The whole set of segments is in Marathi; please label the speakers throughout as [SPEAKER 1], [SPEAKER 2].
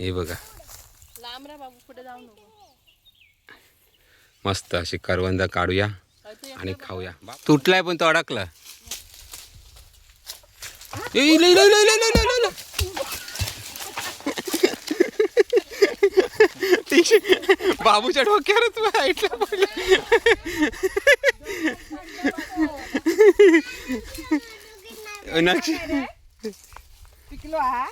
[SPEAKER 1] हे बघा.
[SPEAKER 2] लांब राहा बाबू कुठे जाऊ नको.
[SPEAKER 1] मस्त अशी करवंद काढूया आणि खाऊया. तुटलाय पण तो अडकला. ए, इला, इला, इला, इला, इला, इला, इला. बाबूच्या डोक्यावरच ऐकला पडला
[SPEAKER 2] पिकलो हा.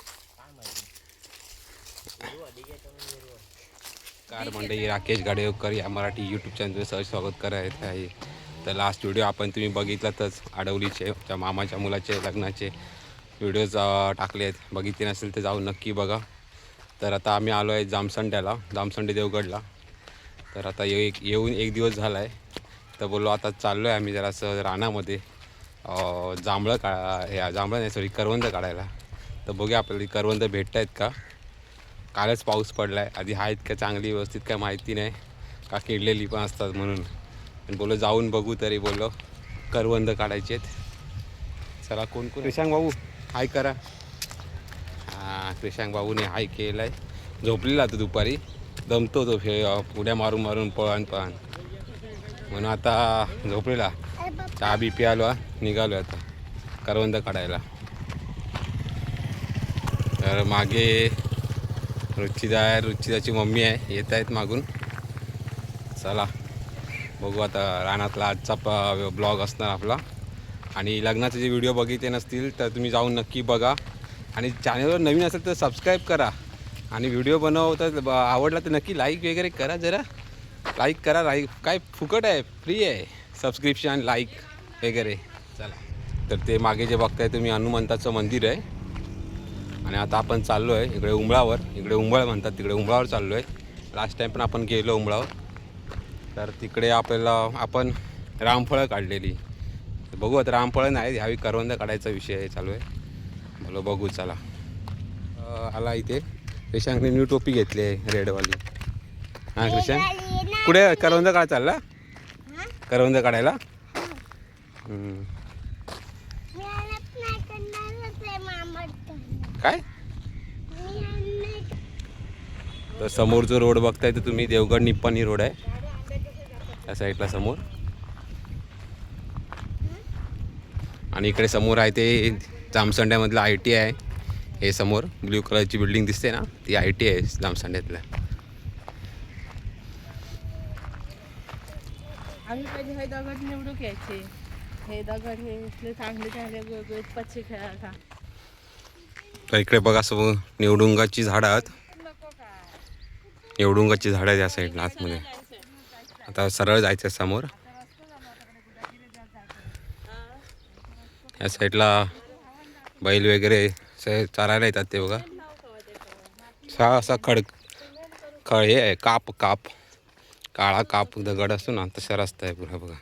[SPEAKER 1] कार मंडळी. राकेश गाडेवकर या मराठी यूट्यूब चॅनलचं सहज स्वागत करायचं आहे. तर लास्ट व्हिडिओ आपण तुम्ही बघितलातच आडवलीचे त्या मामाच्या मुलाचे लग्नाचे व्हिडिओज टाकले आहेत. बघितले नसेल तर जाऊन नक्की बघा. तर आता आम्ही आलो आहे जामसंड्याला जामसंडे देवगडला. तर आता ये एक येऊन एक दिवस झाला आहे तर बोललो आता चाललो आहे आम्ही जरासं रानामध्ये. जांभळं काढा हे जांभळं नाही सॉरी करवंद काढायला. तर बघूया आपल्याला करवंद भेटत आहेत का? कालच पाऊस पडला आहे आधी आहेत का चांगली व्यवस्थित काय माहिती नाही. का किडलेली पण असतात म्हणून. पण बोलो जाऊन बघू तरी बोललो. करवंद काढायचे आहेत. चला कोण कोण? क्रिशांग भाऊ. हाय करा. हां क्रिशांग भाऊने हाय केलं आहे झोपलेला तो दुपारी. दमतो तो फे उड्या मारून मारून पळण पळण म्हणून आता झोपलेला. चहा बी प्यालो निघालो आता. करवंद काढायला. तर मागे रुचिदा आहे रुचिदाची मम्मी आहे. येत आहेत मागून. चला बघू आता रानातला आजचा प ब्लॉग असणार आपला. आणि लग्नाचे जे व्हिडिओ बघितले नसतील तर तुम्ही जाऊन नक्की बघा. आणि चॅनलवर नवीन असेल तर सबस्क्राईब करा. आणि व्हिडिओ बनव ब- आवडला तर नक्की लाईक वगैरे करा जरा. लाईक करा लाईक काय फुकट आहे फ्री आहे. सबस्क्रिप्शन लाईक वगैरे. चला. तर ते मागे जे बघताय तुम्ही हनुमंताचं मंदिर आहे. आणि आता आपण चाललो आहे इकडे उंबळावर इकडे उंबळ म्हणतात तिकडे उंबळावर चाललो आहे लास्ट टाईम पण आपण गेलो उंबळावर तर तिकडे आपल्याला आपण रामफळं काढलेली. बघू आता रामफळं नाही ह्यावेळी करवंद काढायचा विषय चालू आहे. बोलो बघू चला. आला इथे. क्रिशांकने न्यू टोपी घेतली आहे रेडवाली. हां क्रिशांक कुठे करवंद काढ चालला? करवंद काढायला हम्म. काय? तर समोर जो रोड बघताय तर तुम्ही देवगड निप्पाणी रोड आहे. त्या साईडला समोर. आणि इकडे समोर आहे ते जामसंड्यामधलं आय टी आहे. हे समोर ब्ल्यू कलरची बिल्डिंग दिसते ना ती आय टी आहे जामसंड्यातल्या.
[SPEAKER 2] आम्ही पहिले हे दगड निवडू घ्यायचे. हे दगड हे चांगले चांगले पक्षी खेळा का
[SPEAKER 1] तर इकडे बघा समोर निवडुंगाची झाडं आहेत. निवडुंगाची झाडं आहेत या साईडला आतमध्ये. आता सरळ जायचं समोर. या साईडला बैल वगैरे असे चारायला येतात ते बघा. हा असा खड खळ हे आहे काप काप. काळा काप दगड असतो ना तसा रस्ता आहे पुरा बघा.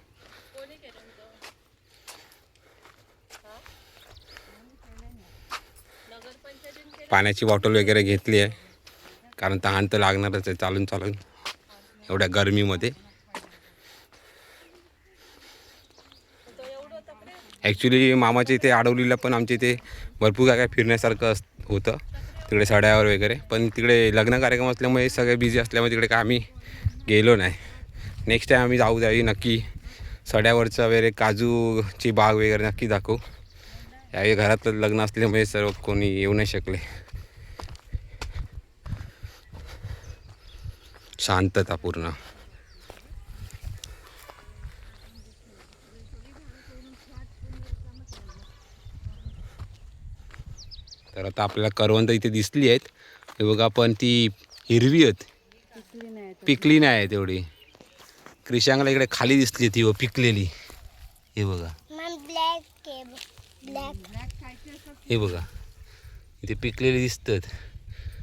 [SPEAKER 1] पाण्याची बॉटल वगैरे घेतली आहे. कारण तहान तर लागणारच आहे चालून चालून. एवढ्या गरमीमध्ये. ॲक्च्युली मामाच्या इथे आडवलीला पण आमच्या इथे भरपूर काय काय फिरण्यासारखं अस होतं. तिकडे सड्यावर वगैरे. पण तिकडे लग्न कार्यक्रम असल्यामुळे सगळे बिझी असल्यामुळे तिकडे काय आम्ही गेलो नाही. नेक्स्ट टाईम आम्ही जाऊ द्यावी नक्की सड्यावरचं वगैरे काजूची बाग वगैरे नक्की दाखवू. यावेळी घरात लग्न असल्यामुळे सर्व कोणी येऊ नाही शकले. शांतता पूर्ण. तर आता आपल्याला करवंद इथे दिसली आहेत. हे बघा पण ती हिरवी आहेत.
[SPEAKER 2] पिकली नाही
[SPEAKER 1] पिकली नाही आहे तेवढी क्रिशांगला इकडे खाली दिसली ती व पिकलेली. हे बघा. हे बघा. इथे पिकलेली दिसतात.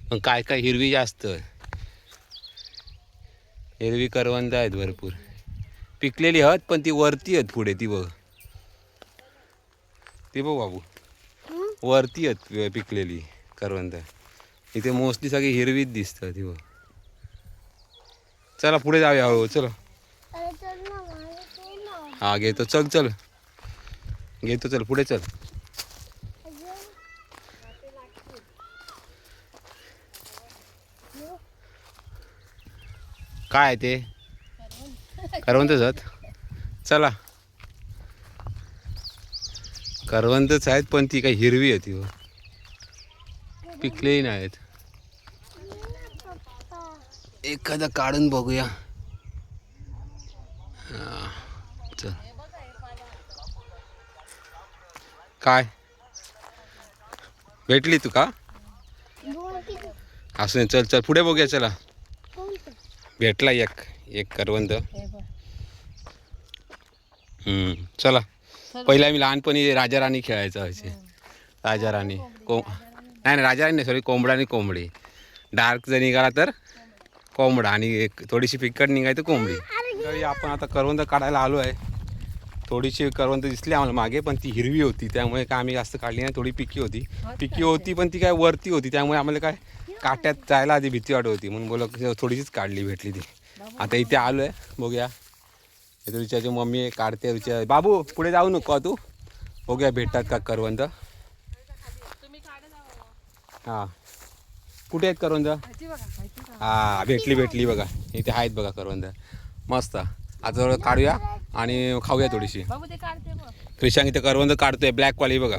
[SPEAKER 1] पण काय काय हिरवी जास्त. हिरवी करवंद आहेत भरपूर. पिकलेली आहेत पण ती वरती आहेत पुढे ती बघ. ती बघ बाबू. वरती आहेत पिकलेली करवंद. इथे मोस्टली सगळी हिरवीच दिसतात ती बघ. चला पुढे जाऊया हो चला. हा घेतो. चल चल. घेतो चल. पुढे चल. काय आहे ते? करवंतच आहेत. चला. करवंतच आहेत पण ती काही हिरवी होती हो. पिकलेही नाहीत एखादा काढून बघूया. चल. काय? भेटली तू का? असं चल चल. पुढे बघूया चला. भेटला एक एक
[SPEAKER 2] बघ.
[SPEAKER 1] हम्म, चला. पहिला मी लहानपणी राजा राणी खेळायचं व्हायचे राजा राणी को नाही नाही राजा राणी नाही सॉरी कोंबडा आणि कोंबडी. डार्क जर निघाला तर कोंबडा आणि एक थोडीशी फिकट निघाली तर कोंबडी. तरी आपण आता करवंद काढायला आलो आहे. थोडीशी करवंद दिसली आम्हाला मागे पण ती हिरवी होती. त्यामुळे काय आम्ही जास्त काढली नाही थोडी पिकी होती. पिकी होती पण ती काय वरती होती. त्यामुळे आम्हाला काय काट्यात जायला आधी भीती वाटत होती म्हणून बोला थोडीशीच काढली भेटली ती. आता इथे आलो आहे बघूया. इथे रुच्याची मम्मी काढते रुच्या बाबू पुढे जाऊ नको तू. बघूया भेटतात का
[SPEAKER 2] जावा.
[SPEAKER 1] हां. कुठे आहेत
[SPEAKER 2] बघा.
[SPEAKER 1] हा भेटली भेटली बघा. इथे आहेत बघा करवंद. मस्त. आता जवळ काढूया आणि खाऊया थोडीशी. क्रिशांग इथे करवंद काढतोय ब्लॅकवाली बघा.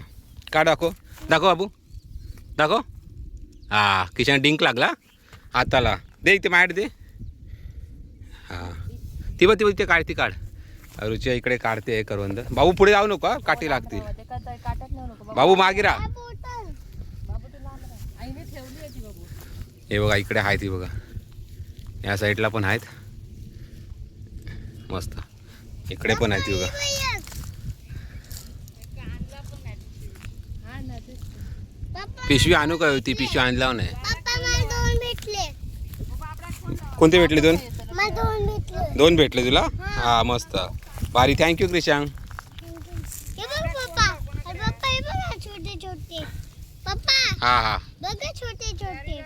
[SPEAKER 1] काढ दाखव. दाखव बाबू. दाखव. हा किशान डिंक लागला. हाताला. दे इथे माहेर दे. हां. ती बघ ती बघ इथे काढ ती काढ. रुची इकडे काढते करवंद. बाबू पुढे जाऊ नको काठी लागतील.
[SPEAKER 2] ते बाबू
[SPEAKER 1] बाबू मागे राहा.
[SPEAKER 2] तू ती
[SPEAKER 1] हे बघा इकडे आहे ती बघा. या साईडला पण आहेत. मस्त. इकडे पण आहे ती बघा
[SPEAKER 2] हा ना तेच.
[SPEAKER 1] पिशवी आणू का ती पिशवी आणला नाही
[SPEAKER 3] पप्पा मला दोन भेटले.
[SPEAKER 1] कोणते भेटले दोन?
[SPEAKER 3] मला दोन भेटले.
[SPEAKER 1] दोन भेटले तुला? हा. मस्त. भारी. थँक्यू क्रिशांग
[SPEAKER 3] हे बघ पप्पा. अरे पप्पा हे बघा छोटे छोटे. पप्पा
[SPEAKER 1] हा हा.
[SPEAKER 3] बघा छोटे छोटे.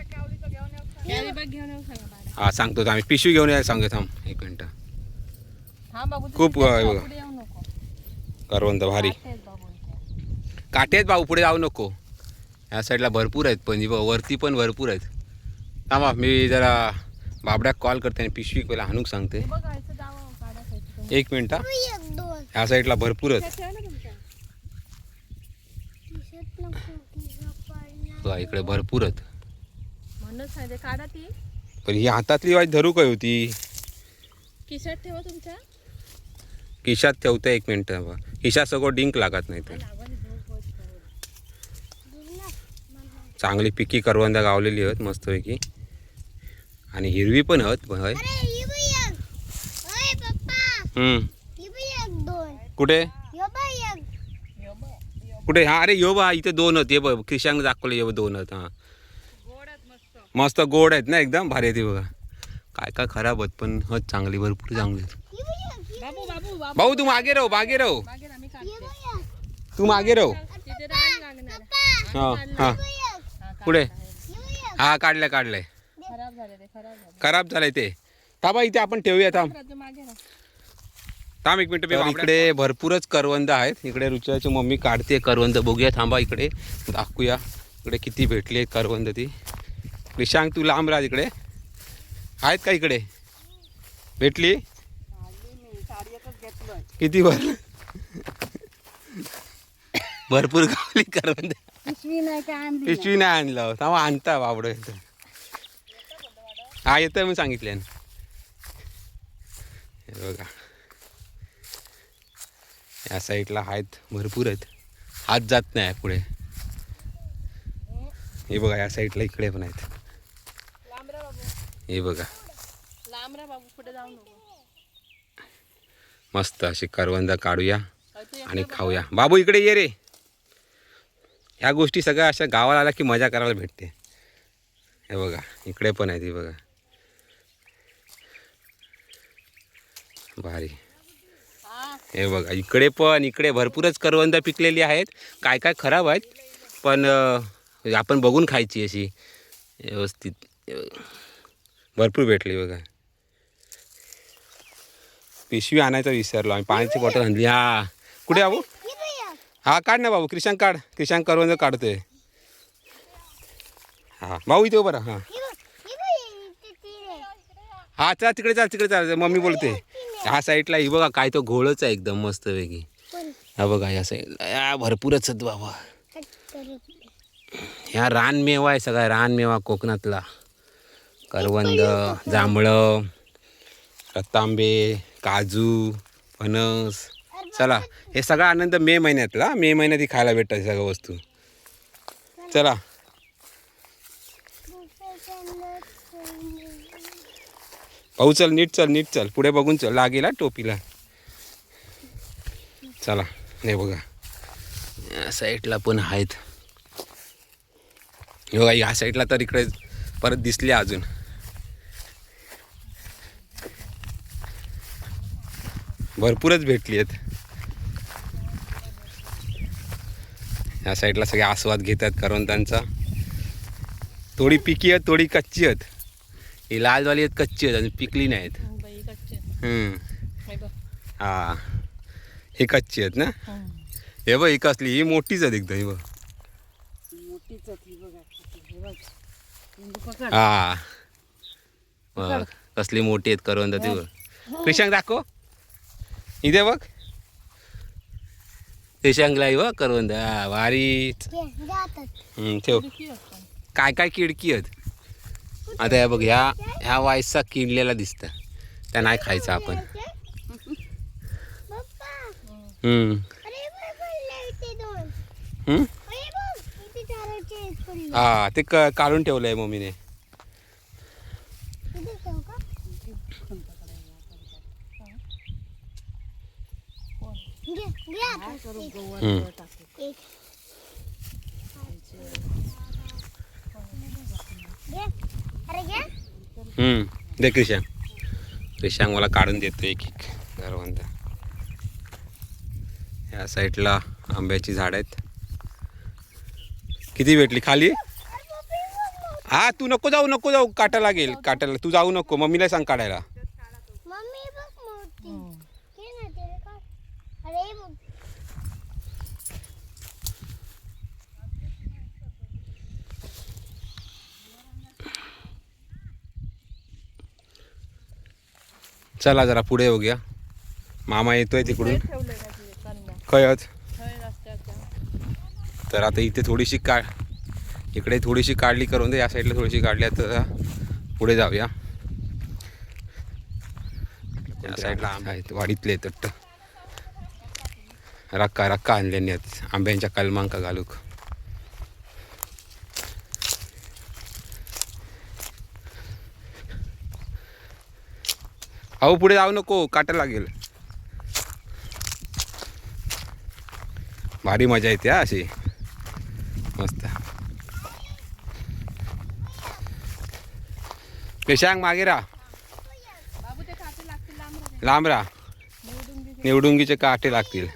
[SPEAKER 2] कॅरी बॅग घेऊन येऊ सांगा बाळा.
[SPEAKER 1] हा सांगतो आम्ही पिशवी घेऊन यायला सांगतो थांब. एक मिनटं.
[SPEAKER 2] थांब बाबू तू
[SPEAKER 1] खूप.
[SPEAKER 2] पुढे येऊ नको.
[SPEAKER 1] करवंद भारी. काटे आहेत भाऊ पुढे जाऊ नको. या साईडला भरपूर आहेत पण इथं वरती पण भरपूर आहेत. थांबा मी जरा बाबड्याक कॉल करते आणि पिशवी पहिला आणूक सांगते. एक मिनटं हा. ह्या साईडला भरपूर आहेत. इकडे भरपूर आहेत.
[SPEAKER 2] म्हणूनच सांगते काढा ती.
[SPEAKER 1] पण ही हातातली वाईट धरू काय होती.
[SPEAKER 2] किशात ठेवा तुमच्या.
[SPEAKER 1] खिशात ठेवते एक मिनटं खिशात सगळं डिंक लागत नाही तर
[SPEAKER 2] लागून झोप होत नाही.
[SPEAKER 1] चांगली पिकी करवंदा गावलेली आहेत मस्तपैकी. आणि हिरवी पण आहेत होय.
[SPEAKER 3] ही. ही
[SPEAKER 1] कुठे? कुठे? हा अरे यो बा इथे दोन आहेत. ये बघ खिशांग दाखवले ये बघ दोन आहेत हा.
[SPEAKER 2] मस्त
[SPEAKER 1] मस्त गोड आहेत ना एकदम भारी हे बघा. काय काय खराब आहेत पण हत चांगली भरपूर चांगली.
[SPEAKER 3] ही
[SPEAKER 1] भाऊ तू मागे राहू मागे राहू.
[SPEAKER 3] ही
[SPEAKER 1] तू मागे राहू. हा हा.
[SPEAKER 3] ही एक
[SPEAKER 2] हा,
[SPEAKER 1] काढलंय काढलंय.
[SPEAKER 2] खराब झाले ते खराब झाले.
[SPEAKER 1] खराब झालंय ते. थांबा इथे आपण ठेवूया थांब. थांब एक मिनिट इकडे भरपूरच करवंद आहेत. इकडे रुच्याची मम्मी काढते करवंद. बघूया थांबा इकडे. दाखवूया. इकडे किती भेटली करवंद ती. निशांक तू लांब राहा इकडे. आहेत का इकडे? भेटली? किती भर भरपूर गावली करवंद.
[SPEAKER 2] पिशवी नाही काय आणली
[SPEAKER 1] पिशवी नाही आणलं थांबा आणता बाबडो इथं. हा येतं मी सांगितले हे बघा. या साईडला आहेत भरपूर आहेत. हात जात नाही पुढे. हे बघा या साईडला इकडे पण आहेत. हे बघा.
[SPEAKER 2] बाबू
[SPEAKER 1] मस्त अशी करवंदा काढूया आणि खाऊया. बाबू इकडे ये रे. ह्या गोष्टी सगळ्या अशा गावाला आल्या की मजा करायला भेटते. हे बघा इकडे पण आहे ती बघा. भारी.
[SPEAKER 2] हे
[SPEAKER 1] बघा इकडे पण इकडे भरपूरच करवंद पिकलेली आहेत. काय काय खराब आहेत पण आपण बघून खायची अशी. व्यवस्थित. भरपूर भेटली बघा. पिशवी आणायचं विसरलो आम्ही पाण्याची बॉटल आणली. हा. कुठे आहो
[SPEAKER 3] हा
[SPEAKER 1] काढ ना भाऊ. क्रिशांक काढ. क्रिशांक करवंद काढतोय. हा भाऊ इथे बरं हां.
[SPEAKER 3] हा
[SPEAKER 1] चल तिकडे चाल तिकडे चाल. मम्मी बोलते. ह्या साईडला ही बघा काय तो घोळच आहे एकदम मस्त वेगळी हा बघा या साईडला या भरपूरच आहेत बाबा. ह्या रानमेवा आहे सगळा रानमेवा कोकणातला. करवंद जांभळं रतांबे काजू फणस. चला हे सगळा आनंद मे महिन्यातला. मे महिन्यात ही खायला भेटतात सगळ्या वस्तू. चला. पाहू चल नीट चल नीट चल. पुढे बघून चल लागेल हा टोपीला. चला हे बघा. या साईडला पण आहेत. हे बघा या साईडला तर इकडे परत दिसले अजून. भरपूरच भेटली आहेत या साईडला सगळे आस्वाद घेतात करवंतांचा थोडी पिकी आहेत थोडी कच्ची आहेत. ही लालवाली आहेत कच्ची आहेत आणि पिकली नाही आहेत.
[SPEAKER 2] बाई कच्चे
[SPEAKER 1] हम्म.
[SPEAKER 2] बाई बघ.
[SPEAKER 1] हा. हे कच्ची आहेत ना?
[SPEAKER 2] हं.
[SPEAKER 1] हे बघ ही कसली ही मोठीच आहेत एकदम ही बघ.
[SPEAKER 2] हे
[SPEAKER 1] हा कसली मोठी आहेत करवंद ती बघ. क्रिशांक दाखव. इथे बघ. ही बघ करवंद. हा वारी
[SPEAKER 3] जातात
[SPEAKER 1] हम्म, ठेव. काय काय किडकी आहेत? आता हे बघ ह्या ह्या वायसा किडलेला दिसतं. त्या नाही खायचं आपण. हम्म. हा ते क काढून ठेवलंय मम्मीने
[SPEAKER 3] इथे ठेवू का घे घे आता. एक
[SPEAKER 1] हम्म.
[SPEAKER 3] एक घे अरे घे
[SPEAKER 1] हम्म. दे क्रिशांक क्रिशांक मला काढून देतो एक एक करवंद या साईडला आंब्याची झाड आहेत. किती भेटली? खाली? हा तू नको जाऊ नको जाऊ काटा लागेल काटायला तू जाऊ नको मम्मीला सांग काढायला
[SPEAKER 3] मम्मी बघ मोठी घे ना तेरे काढ अरे बघ
[SPEAKER 1] चला जरा पुढे बघूया मामा येतोय तिकडून.
[SPEAKER 2] का
[SPEAKER 1] खयच तर आता इथे थोडीशी काढ इकडे थोडीशी काढली करून दे या साईडला थोडीशी काढली आता पुढे जाऊया. या साईडला आंबे. आहेत वाडीतले तट्ट. रक्का रक्का आणल्याने आहेत आंब्यांच्या कलमांका घालूक. अहो पुढे जाऊ नको काटा लागेल. भारी मजा येते हा अशी. मस्त. पेशांग मागे राहा.
[SPEAKER 2] लांब
[SPEAKER 1] राहा. निवडुंगीचे काटे लागतील.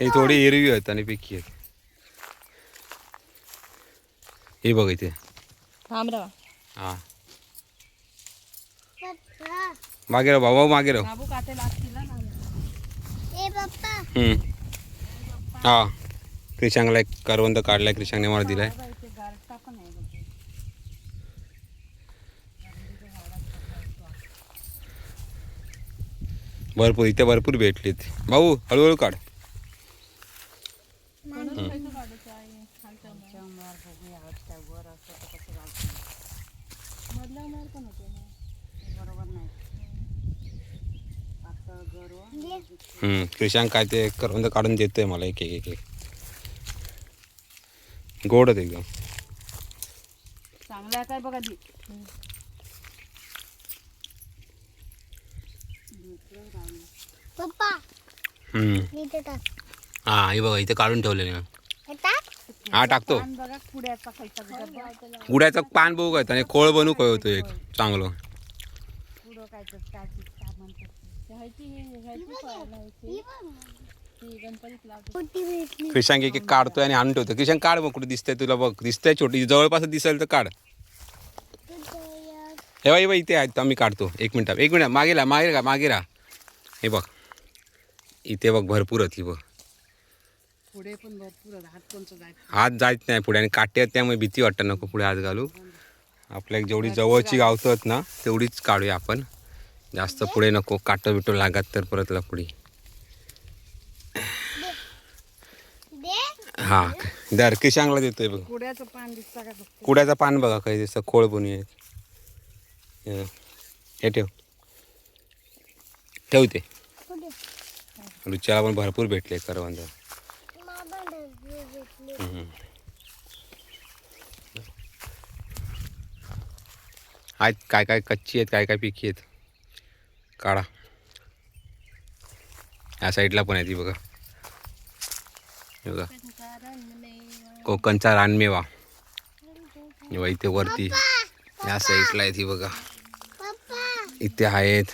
[SPEAKER 1] हे थोडी हिरवी आहेत आणि पिकी आहेत. हे बघ इथे.
[SPEAKER 2] थांब
[SPEAKER 1] हा. मागे राहा भाऊ मागे राहा.
[SPEAKER 2] बाबू काटे लागतील ना. लांब.
[SPEAKER 3] ए पप्पा.
[SPEAKER 1] हम्म. हा. क्रिशांगला एक काढलाय क्रिशांगने मला दिलाय. भरपूर इथे भरपूर भेटलीत. भाऊ हळूहळू काढ.
[SPEAKER 2] मार पण होते ना. बरोबर नाही.
[SPEAKER 3] घे
[SPEAKER 1] हम्म. क्रिशांग काय ते करवंद काढून देतोय मला एक एक एक एक. गोड आहेत एकदम.
[SPEAKER 2] चांगला काय बघा दी
[SPEAKER 3] पप्पा
[SPEAKER 1] हम्म.
[SPEAKER 3] इथे टाक.
[SPEAKER 1] हा हे बघा इथे काढून ठेवलेले ना
[SPEAKER 3] हे टाक
[SPEAKER 1] टाकतो.
[SPEAKER 2] पान बघा खायचा
[SPEAKER 1] गुड्याचं पान बघू काय आणि खोळ बनवू काय होतो एक? चांगलं.
[SPEAKER 2] पुढं काय तर काय ती काय म्हणतात ते. ह्याची हे- ह्याची पायाला ह्याची.
[SPEAKER 3] बघ.
[SPEAKER 2] ती गणपतीत लावतो.
[SPEAKER 3] मोठी भेटली
[SPEAKER 1] क्रिशांक एक एक काढतोय आणि आणून ठेवतो क्रिशांक काढ मग कुठे दिसतंय तुला बघ. दिसतंय छोटी. जवळपास दिसेल तर काढ. हे बघ हे बघ इथे आहेत आम्ही काढतो. एक मिनिट. एक मिनिट. मागे राहा मागे राहा मागे राहा. हे बघ. इथे बघ भरपूर आहेत ही बघ.
[SPEAKER 4] पुढे पण भरपूर. हात कोणचं जायचं
[SPEAKER 1] जायच नाही पुढे आणि काटे आहेत त्यामुळे भीती वाटतं नको पुढे हात घालू. आपल्या जेवढी जवळची गावतं आहेत ना तेवढीच काढूया आपण. जास्त पुढे नको काटं बिटो लागत तर परत लपडी.
[SPEAKER 3] दे
[SPEAKER 1] हा दर किशांगला देतोय बघ.
[SPEAKER 4] कुड्याचं पान दिसतं का फक्त
[SPEAKER 1] कुड्याचं पान बघा काही दिसतं खोळ बनू आहे हे ठेव. ठेव ते
[SPEAKER 3] कुठे?
[SPEAKER 1] रुच्याला पण भरपूर भेटले करवंद
[SPEAKER 3] मामा डबे भेटले
[SPEAKER 1] हम्म. आहेत काय काय कच्ची आहेत काय काय पिकी आहेत? काढा. या साईडला पण आहे ती बघा. हे बघा. कोकणचा रानमेवा. हे इथे वरती. या साईडला आहे ती बघा. इथे आहेत.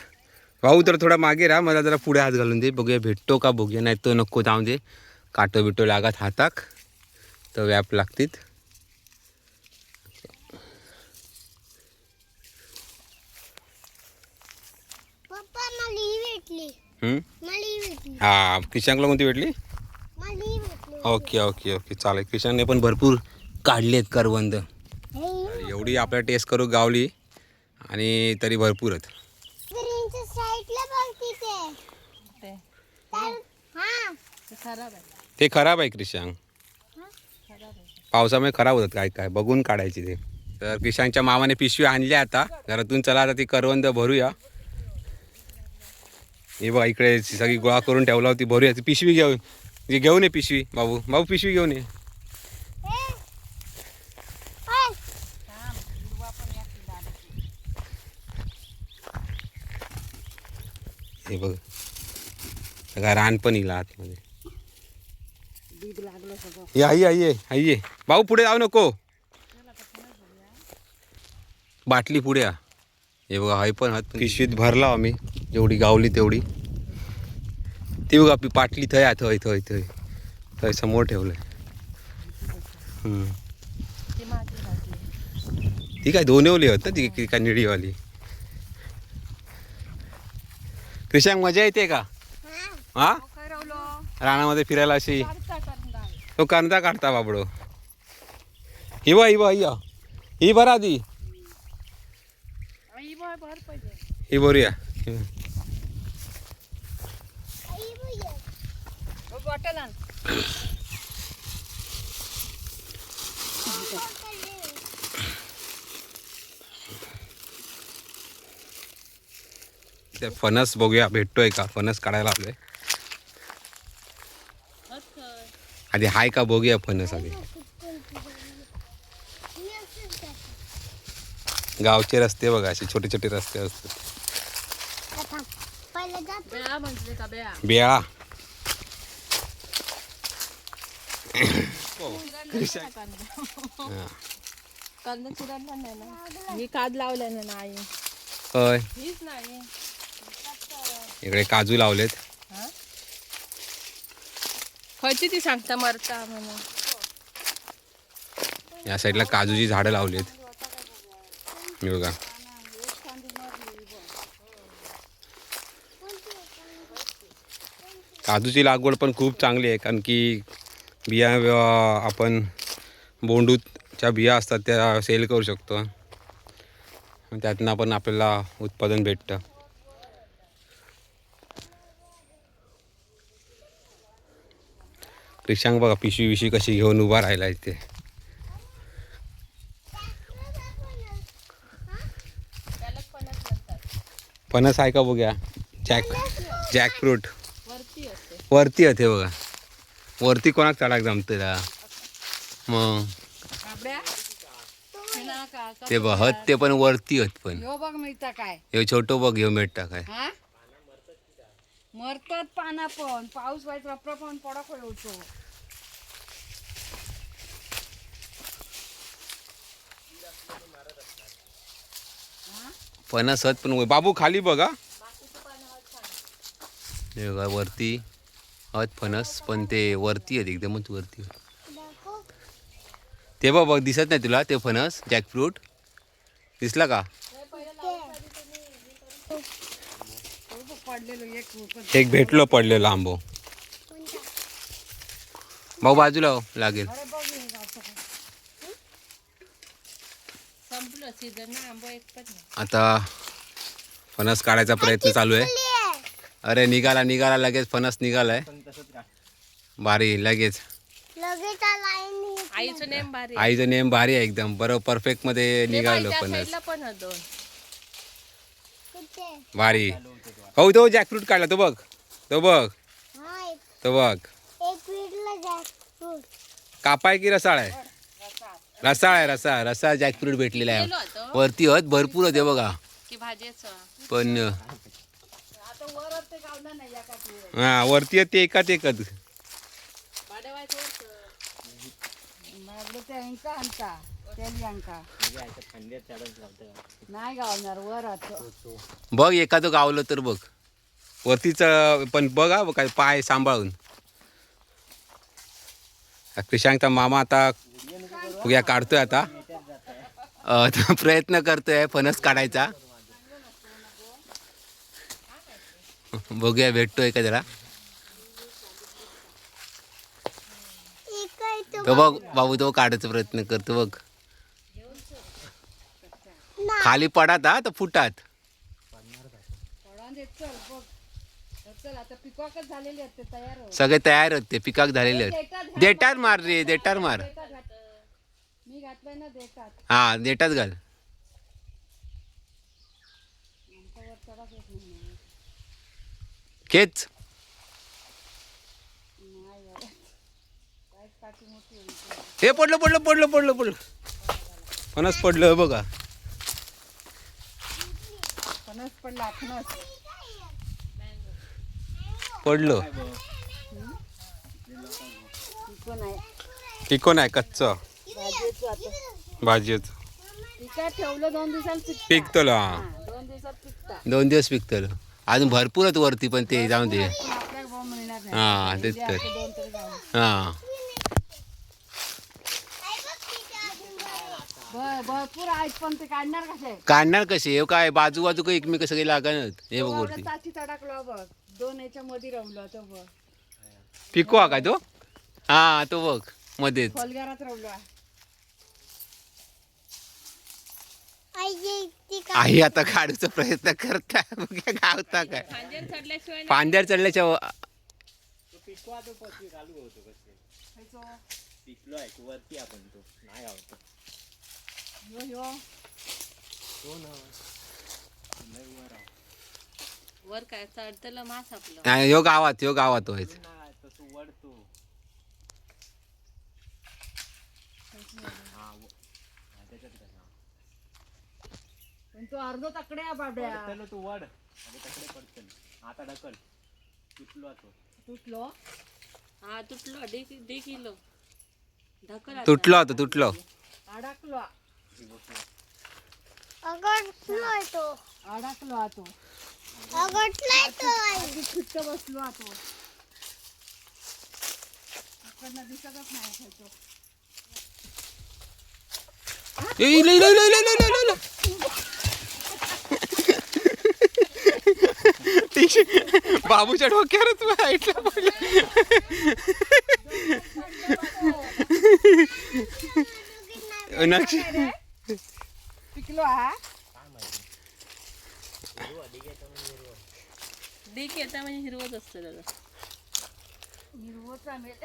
[SPEAKER 1] भाऊ तर थोडा मागे राहा मला जरा पुढे हात घालून दे. बघूया भेटतो का बघूया. नाही तो नको जाऊ दे. काटो बिटो लागत हाताक तर व्याप लागतील
[SPEAKER 3] ही
[SPEAKER 1] किशांकला कोणती भेटली? Okay okay okay. चालेल किशांकने पण भरपूर काढले आहेत करवंद एवढी आपल्या टेस्ट करू गावली आणि तरी भरपूर आहेत
[SPEAKER 2] ते.
[SPEAKER 3] हा.
[SPEAKER 2] खराब आहे.
[SPEAKER 1] ते खराब आहे क्रिशांक. पावसामुळे खराब होतात काय काय बघून काढायची ते. तर किशांच्या मामाने पिशवी आणली आता. घरातून चला आता ती करवंद भरूया. हे बघा इकडे सगळी गोळा करून ठेवला होती भरूया. ती पिशवी घेऊन जी घेऊन ये पिशवी बाबू. बाबू पिशवी घेऊन ये.
[SPEAKER 3] हे
[SPEAKER 1] बघ. सगळा रान पण येईल आतमध्ये. ये आई आई ये. आई ये. भाऊ पुढे जाऊ नको. बाटली पुढे आ. हे बघा हाय पण हात पिशवीत भरला आम्ही. जेवढी गावली तेवढी. ती बघा आपली पाटली थय आहे थय थय थय. थय समोर ठेवलंय.
[SPEAKER 2] ती
[SPEAKER 1] काय दोन्हीवली होत ना ती ती काय निळीवाली कृषांक मजा येते का?
[SPEAKER 3] हा.
[SPEAKER 1] हा? रानामध्ये फिरायला अशी तो कांदा काढता बाबडो. ही बा ही बा ही ही बरा
[SPEAKER 2] पाहिजे
[SPEAKER 1] ही बरूया फणस बघूया भेटतोय का? फणस काढायला आपले आधी हाय का बघूया फणस आधी. गावचे रस्ते बघा असे छोटे छोटे रस्ते असतात.
[SPEAKER 2] बेळा नाही ना मी काद लावलाय ना. नाही
[SPEAKER 1] होय.
[SPEAKER 2] हीच नाही.
[SPEAKER 1] इकडे काजू लावलेत.
[SPEAKER 2] हा ती सांगता मरता म्हणून?
[SPEAKER 1] या साईडला काजूची झाडं लावलीत मी बघा. काजूची लागवड पण खूप चांगली आहे कारण की बिया आपण बोंडूच्या बिया असतात त्या सेल करू शकतो. त्यातनं आपण आपल्याला उत्पादन भेटतं. रिक्षांग बघा पिशवी विशवी कशी घेऊन उभा राहिला इथे. फणस आहे का बघूया? जॅक जॅकफ्रूट
[SPEAKER 2] वरती असते
[SPEAKER 1] वरती आहे ते बघा. वरती कोणाक चढाक जमते त्या मग. ते बघ हत ते पण वरती हत पण.
[SPEAKER 4] बघ मिळता काय?
[SPEAKER 1] हे छोटो बघ घेऊ भेटता काय?
[SPEAKER 4] मरतात पाना पण पाऊस व्हायचा रपरा पण पडक होतो
[SPEAKER 1] फणस हत पण बाबू खाली बघा. हे बघा वरती हत फणस पण ते वरती आहेत एकदमच वरती. ते बघ बघ दिसत नाही तुला ते फणस जॅकफ्रूट? दिसला का?
[SPEAKER 4] एक
[SPEAKER 1] भेटलो पडलेलो आंबो. भाऊ बाजूला हो, लागेल
[SPEAKER 4] अरे बघ हे गावचं काय.
[SPEAKER 2] संपलं सीझन ना आंबो एक पण नाही
[SPEAKER 1] आता फणस काढायचा प्रयत्न चालू आहे. अरे निघाला निघाला लगेच फणस निघालाय. भारी लगेच.
[SPEAKER 2] आईचं नेम भारी
[SPEAKER 1] आईचं नेम भारी आहे एकदम. बरोबर परफेक्टमध्ये निघालो फणस. भारी. हो तो जॅकफ्रूट काढला तो बघ. तो बघ.
[SPEAKER 3] हा
[SPEAKER 1] तो बघ. कापाय की रसाळ आहे? रसाळ आहे रसा रसा जॅकफ्रूट भेटलेला आहे. वरती हत भरपूर होते बघा.
[SPEAKER 2] की भाजीचं.
[SPEAKER 1] पण हा वरती आहेत ते एकाच एकच बघ एखादं गावलं तर बघ. वरतीच पण बघा काय पाय सांभाळून. कृषांकचा मामा आता फुग्या काढतोय आता. प्रयत्न करतोय फणस काढायचा. बघूया भेटतोय का
[SPEAKER 3] जरा तो
[SPEAKER 1] बघ बाबू तो काढायचा प्रयत्न करतो बघ. खाली पडात हा तर फुटात. सगळे तयार होते ते पिकाक झालेले आहेत. देटात मार रे देटार मार.
[SPEAKER 4] घातलंय ना देतात.
[SPEAKER 1] हा देटात घाल. खेच. हे पडलं पडलं पडलं पडलं पडलं. फणस पडलं बघा.
[SPEAKER 4] फणस पडला फणस.
[SPEAKER 1] पडलं.
[SPEAKER 4] पिको नाही
[SPEAKER 1] कच्च.
[SPEAKER 4] भाजीचं आता.
[SPEAKER 1] भाजीच.
[SPEAKER 4] पिकात ठेवलं दोन.
[SPEAKER 1] पिकतलं हा.
[SPEAKER 4] दोन दिवसात पिकता.
[SPEAKER 1] दोन दिवस पिकतलं. अजून भरपूर आहेत वरती पण ते जाऊन दे.
[SPEAKER 4] पण आपल्याला भाव मिळणार नाही.
[SPEAKER 1] हा तेच तर.
[SPEAKER 4] आपले दोन तरी जाऊ
[SPEAKER 1] हा.
[SPEAKER 4] बर भरपूर आहेत पण ते काढणार कसे
[SPEAKER 1] काढणार कसे? हे काय बाजू बाजू काही एकमेक सगळे लागणार हे बघ वरती.
[SPEAKER 4] चाची तडाकलो बघ. दोन याच्या मध्ये रवलो तो बघ.
[SPEAKER 1] पिको हा काय तो? हा तो बघ मध्येच.
[SPEAKER 4] खोलगारात आहे.
[SPEAKER 3] आई ये ती का
[SPEAKER 1] आई आता काढूचा प्रयत्न करता बघूया गावता काय.
[SPEAKER 2] चढल्याशिवाय
[SPEAKER 1] पांढ्यावर चढल्याच्या व-
[SPEAKER 4] ह्यो, ह्यो.
[SPEAKER 2] वर काय चढतलं मास आपलं?
[SPEAKER 1] नाही, ह्यो गावात ह्यो गावात व्हायचं
[SPEAKER 4] पण तो अर्ध तकडे आहे बाबड्या
[SPEAKER 5] तू वड. आणि तकडे पडतं आता ढकल. तुटलो तो
[SPEAKER 4] तुटलो?
[SPEAKER 2] हा तुटलो. D kilo. ढकल आता.
[SPEAKER 1] तुटलो होतं तुटलो.
[SPEAKER 4] अडकलो.
[SPEAKER 3] अगटलाय तो.
[SPEAKER 4] अडकलो हा तो.
[SPEAKER 3] अगटलाय
[SPEAKER 4] फिट्ट बसलो हा तो दिसतच नाही खायचो
[SPEAKER 1] ए, इले, इले, इले, इले, इले, इले, इले. बाबूच्या डोक्यावरच हाईटला पडलं नक्षी
[SPEAKER 4] पिकलो हा.
[SPEAKER 2] येता म्हणजे हिरवत असतं दादा
[SPEAKER 4] निर्वोचा मेल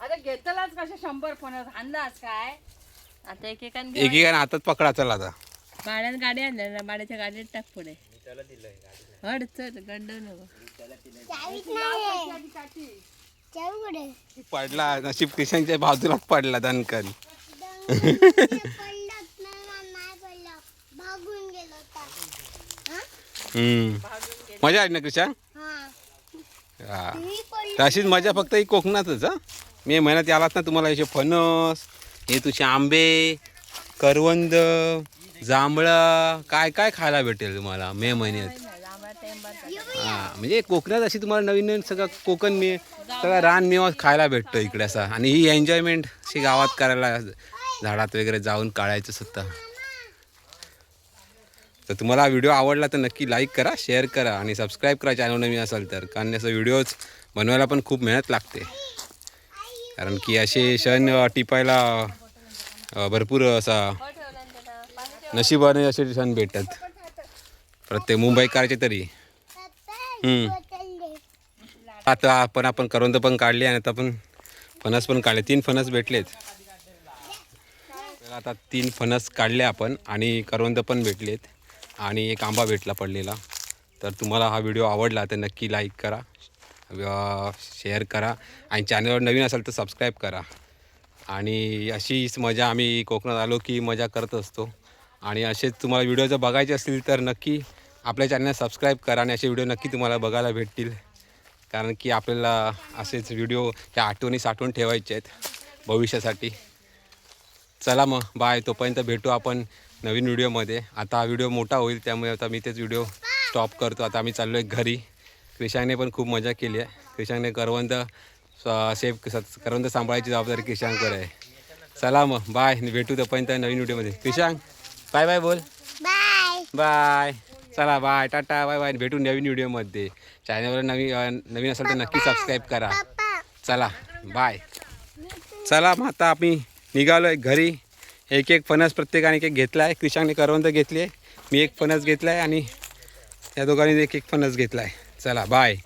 [SPEAKER 4] आता घेतलाच कशा शंभर काय?
[SPEAKER 2] आता एकेकाने
[SPEAKER 1] एकेकाने हातात पकडा चला आता.
[SPEAKER 2] बाड्यात गाडी आणल्या ना बाड्याच्या गाडीत टाक पुढे. हड चल गंड. नको
[SPEAKER 4] कुठे
[SPEAKER 1] पडला नशीब किशनच्या बाजूलाच पडला दणकन
[SPEAKER 3] पडलं नाही पडलं भागून गेलो होता
[SPEAKER 1] हम्म. मजा आली ना किशन
[SPEAKER 3] हा.
[SPEAKER 1] हा तशीच मजा फक्त ही कोकणातच हा. मे महिन्यात आलात ना तुम्हाला असे फणस हे तुझे आंबे करवंद जांभळं काय काय खायला भेटेल तुम्हाला मे महिन्यात? हा म्हणजे कोकणात अशी तुम्हाला नवीन नवीन सगळं कोकण मे सगळं रान मेवा खायला भेटतो इकडे असा. आणि ही एन्जॉयमेंट अशी गावात करायला झाडात वगैरे जाऊन काढायचं सुद्धा तर तुम्हाला व्हिडिओ आवडला तर नक्की लाईक करा शेअर करा आणि सबस्क्राईब करा चॅनल नवीन असाल तर. कारण असं व्हिडिओज बनवायला पण खूप मेहनत लागते. कारण की असे क्षण टिपायला भरपूर असा नशिबाने असे क्षण भेटतात. प्रत्येक मुंबईकरचे तरी. आता आपण आपण करवंद पण काढली आणि आता पण फणस पण काढले. तीन फणस भेटलेत. तर आता तीन फणस काढले आपण आणि करवंद पण भेटलेत. आणि एक आंबा भेटला पडलेला. तर तुम्हाला हा व्हिडिओ आवडला तर नक्की लाईक करा शेअर करा आणि चॅनलवर नवीन असेल तर सबस्क्राईब करा. आणि अशीच मजा आम्ही कोकणात आलो की मजा करत असतो. आणि असेच तुम्हाला व्हिडिओ जर बघायचे असतील तर नक्की आपल्या चॅनल सबस्क्राईब करा आणि असे व्हिडिओ नक्की तुम्हाला बघायला भेटतील. कारण की आपल्याला असेच व्हिडिओ ह्या आठवणी साठवून ठेवायचे आहेत भविष्यासाठी. चला मग बाय तोपर्यंत भेटू आपण नवीन व्हिडिओमध्ये आता हा व्हिडिओ मोठा होईल त्यामुळे आता मी तेच व्हिडिओ स्टॉप करतो. आता आम्ही चाललो आहे घरी. क्रिशांगने पण खूप मजा केली आहे. क्रिशांगने करवंत सेफ करवंत सांभाळायची जबाबदारी क्रिशांकर आहे. चला मग बाय भेटू तोपर्यंत नवीन व्हिडिओमध्ये क्रिशांग बाय बाय बोल.
[SPEAKER 3] बाय.
[SPEAKER 1] बाय. चला बाय. Tata bye bye. भेटू नवीन व्हिडिओमध्ये. चॅनलवर नवीन नवीन असेल तर नक्की सबस्क्राईब करा. चला बाय. चला मग आता आम्ही निघालो आहे घरी. एक एक फणस प्रत्येकाने एक एक घेतला आहे क्रिशांगने करवंद घेतली आहे. मी एक फणस घेतला आहे आणि या दोघांनी एक एक फणस घेतला आहे चला बाय.